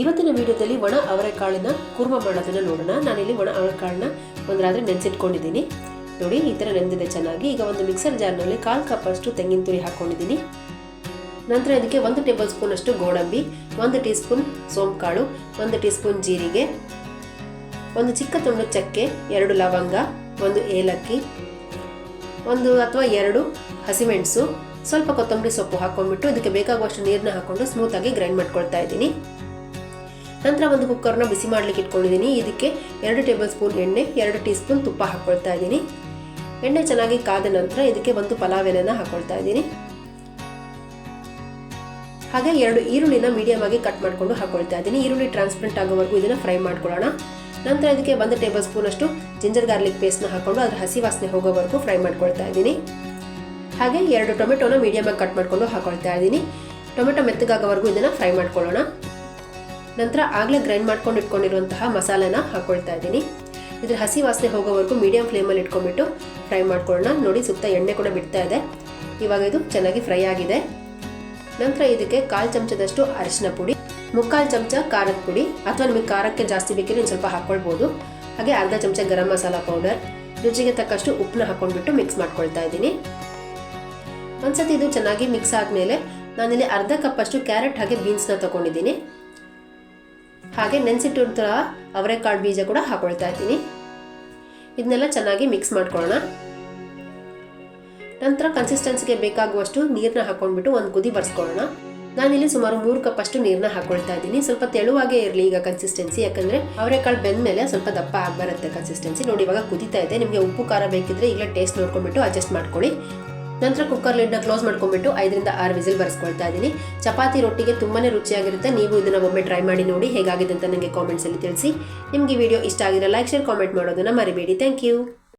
ಇವತ್ತಿನ ವಿಡಿಯೋದಲ್ಲಿ ಒಣ ಅವರೆಕಾಳನ್ನ ಕುರ್ಮ ಮಾಡೋದನ್ನು ನೋಡೋಣ. ನಾನಿಲ್ಲಿ ಒಣ ಅವರೆಕಾಳನ್ನ ಒಂದು ನೆನೆಸಿಟ್ಕೊಂಡಿದ್ದೀನಿ. ನೋಡಿ, ಈ ಥರ ನೆನೆದಿದೆ ಚೆನ್ನಾಗಿ. ಈಗ ಒಂದು ಮಿಕ್ಸರ್ ಜಾರ್ನಲ್ಲಿ ಕಾಲು ಕಪ್ಪಷ್ಟು ತೆಂಗಿನ ತುರಿ ಹಾಕ್ಕೊಂಡಿದ್ದೀನಿ ನಂತರ ಇದಕ್ಕೆ ಒಂದು ಟೇಬಲ್ ಸ್ಪೂನ್ ಅಷ್ಟು ಗೋಡಂಬಿ, ಒಂದು ಟೀ ಸ್ಪೂನ್ ಸೋಂಕಾಳು ಒಂದು ಟೀ ಸ್ಪೂನ್ ಜೀರಿಗೆ, ಒಂದು ಚಿಕ್ಕ ತುಂಡು ಚಕ್ಕೆ, ಎರಡು ಲವಂಗ, ಒಂದು ಏಲಕ್ಕಿ, ಒಂದು ಅಥವಾ ಎರಡು ಹಸಿಮೆಣಸು, ಸ್ವಲ್ಪ ಕೊತ್ತಂಬರಿ ಸೊಪ್ಪು ಹಾಕ್ಕೊಂಡ್ಬಿಟ್ಟು ಇದಕ್ಕೆ ಬೇಕಾಗುವಷ್ಟು ನೀರನ್ನ ಹಾಕೊಂಡು ಸ್ಮೂತಾಗಿ ಗ್ರೈಂಡ್ ಮಾಡ್ಕೊಳ್ತಾ ಇದ್ದೀನಿ. ನಂತರ ಒಂದು ಕುಕ್ಕರ್ನ ಬಿಸಿ ಮಾಡಲಿಕ್ಕೆ ಇಟ್ಕೊಂಡಿದ್ದೀನಿ. ಇದಕ್ಕೆ ಎರಡು ಟೇಬಲ್ ಸ್ಪೂನ್ ಎಣ್ಣೆ, ಎರಡು ಟೀ ಸ್ಪೂನ್ ತುಪ್ಪ ಹಾಕ್ಕೊಳ್ತಾ ಇದ್ದೀನಿ. ಎಣ್ಣೆ ಚೆನ್ನಾಗಿ ಕಾದ ನಂತರ ಇದಕ್ಕೆ ಒಂದು ಪಲಾವ್ ಎಲೆನ ಹಾಕ್ಕೊಳ್ತಾ ಇದ್ದೀನಿ. ಹಾಗೆ ಎರಡು ಈರುಳ್ಳಿನ ಮೀಡಿಯಮ್ ಆಗಿ ಕಟ್ ಮಾಡಿಕೊಂಡು ಹಾಕೊಳ್ತಾ ಇದ್ದೀನಿ. ಈರುಳ್ಳಿ ಟ್ರಾನ್ಸ್ಪರೆಂಟ್ ಆಗೋವರೆಗೂ ಇದನ್ನು ಫ್ರೈ ಮಾಡ್ಕೊಳ್ಳೋಣ. ನಂತರ ಇದಕ್ಕೆ ಒಂದು ಟೇಬಲ್ ಸ್ಪೂನ್ ಅಷ್ಟು ಜಿಂಜರ್ ಗಾರ್ಲಿಕ್ ಪೇಸ್ಟ್ನ ಹಾಕೊಂಡು ಅದರ ಹಸಿ ವಾಸನೆ ಹೋಗೋವರೆಗೂ ಫ್ರೈ ಮಾಡ್ಕೊಳ್ತಾ ಇದ್ದೀನಿ. ಹಾಗೆ ಎರಡು ಟೊಮೆಟೊನ ಮೀಡಿಯಮ್ ಆಗಿ ಕಟ್ ಮಾಡಿಕೊಂಡು ಹಾಕೊಳ್ತಾ ಇದ್ದೀನಿ. ಟೊಮೆಟೊ ಮೆತ್ತಗಾಗೋವರೆಗೂ ಇದನ್ನು ಫ್ರೈ ಮಾಡ್ಕೊಳ್ಳೋಣ. ನಂತರ ಆಗಲೇ ಗ್ರೈಂಡ್ ಮಾಡ್ಕೊಂಡು ಇಟ್ಕೊಂಡಿರುವಂತಹ ಮಸಾಲೆನ ಹಾಕ್ಕೊಳ್ತಾ ಇದ್ದೀನಿ. ಇದ್ರ ಹಸಿ ವಾಸನೆ ಹೋಗೋವರೆಗೂ ಮೀಡಿಯಂ ಫ್ಲೇಮಲ್ಲಿ ಇಟ್ಕೊಂಡ್ಬಿಟ್ಟು ಫ್ರೈ ಮಾಡ್ಕೊಳ್ಳೋಣ. ನೋಡಿ ಸುತ್ತ ಎಣ್ಣೆ ಕೂಡ ಬಿಡ್ತಾ ಇದೆ. ಇವಾಗ ಇದು ಚೆನ್ನಾಗಿ ಫ್ರೈ ಆಗಿದೆ. ನಂತರ ಇದಕ್ಕೆ ಕಾಲು ಚಮಚದಷ್ಟು ಅರಿಶಿನ ಪುಡಿ, ಮುಕ್ಕಾಲು ಚಮಚ ಖಾರದ ಪುಡಿ, ಅಥವಾ ನಿಮಗೆ ಖಾರಕ್ಕೆ ಜಾಸ್ತಿ ಬೇಕಿದ್ರೆ ಒಂದು ಸ್ವಲ್ಪ ಹಾಕ್ಕೊಳ್ಬೋದು ಹಾಗೆ ಅರ್ಧ ಚಮಚ ಗರಂ ಮಸಾಲ ಪೌಡರ್ ರುಚಿಗೆ ತಕ್ಕಷ್ಟು ಉಪ್ಪನ್ನ ಹಾಕೊಂಡ್ಬಿಟ್ಟು ಮಿಕ್ಸ್ ಮಾಡ್ಕೊಳ್ತಾ ಇದ್ದೀನಿ. ಒಂದ್ಸತಿ ಇದು ಚೆನ್ನಾಗಿ ಮಿಕ್ಸ್ ಆದಮೇಲೆ ನಾನಿಲ್ಲಿ ಅರ್ಧ ಕಪ್ಪಷ್ಟು ಕ್ಯಾರೆಟ್ ಹಾಗೆ ಬೀನ್ಸ್ನ ತಗೊಂಡಿದ್ದೀನಿ. ಹಾಗೆ ನೆನೆಸಿಟ್ಟಿರ್ತಾರ, ಅವರೆಕಾಳು ಬೀಜ ಕೂಡ ಹಾಕೊಳ್ತಾ ಇದ್ದೀನಿ. ಇದನ್ನೆಲ್ಲ ಚೆನ್ನಾಗಿ ಮಿಕ್ಸ್ ಮಾಡ್ಕೊಳ್ಳೋಣ. ನಂತರ ಕನ್ಸಿಸ್ಟೆನ್ಸಿಗೆ ಬೇಕಾಗುವಷ್ಟು ನೀರನ್ನ ಹಾಕೊಂಡ್ಬಿಟ್ಟು ಒಂದು ಕುದಿ ಬರ್ಸ್ಕೊಳ್ಳೋಣ. ನಾನಿಲ್ಲಿ ಸುಮಾರು ಮೂರು ಕಪ್ ಅಷ್ಟು ನೀರನ್ನ ಹಾಕೊಳ್ತಾ ಇದ್ದೀನಿ. ಸ್ವಲ್ಪ ತೆಳುವಾಗೇ ಇರಲಿ ಈಗ ಕನ್ಸಿಸ್ಟೆನ್ಸಿ ಯಾಕಂದರೆ ಅವರೆಕಾಳು ಬೆಂದ್ಮೇಲೆ ಸ್ವಲ್ಪ ದಪ್ಪ ಆಗಿ ಬರುತ್ತೆ ಕನ್ಸಿಸ್ಟೆನ್ಸಿ ನೋಡಿ, ಇವಾಗ ಕುದಿತಾ ಇದೆ. ನಿಮಗೆ ಉಪ್ಪು, ಖಾರ ಬೇಕಿದ್ರೆ ಈಗಲೇ ಟೇಸ್ಟ್ ನೋಡ್ಕೊಂಡ್ಬಿಟ್ಟು ಅಡ್ಜಸ್ಟ್ ಮಾಡ್ಕೊಳ್ಳಿ. ನಂತರ ಕುಕ್ಕರ್ ಲಿಡ್ನ ಕ್ಲೋಸ್ ಮಾಡ್ಕೊಂಡ್ಬಿಟ್ಟು ಐದರಿಂದ ಆರು ವಿಸಿಲ್ ಬರ್ಸ್ಕೊಳ್ತಾ ಇದ್ದೀನಿ. ಚಪಾತಿ ರೊಟ್ಟಿಗೆ ತುಂಬಾ ರುಚಿಯಾಗಿರುತ್ತೆ. ನೀವು ಇದನ್ನು ಒಮ್ಮೆ ಟ್ರೈ ಮಾಡಿ ನೋಡಿ ಹೇಗಾಗಿದೆ ಅಂತ ನನಗೆ ಕಾಮೆಂಟ್ಸಲ್ಲಿ ತಿಳಿಸಿ. ನಿಮಗೆ ವಿಡಿಯೋ ಇಷ್ಟ ಆಗಿರೋ ಲೈಕ್ ಶೇರ್ ಕಾಮೆಂಟ್ ಮಾಡೋದನ್ನ ಮರಿಬೇಡಿ. Thank you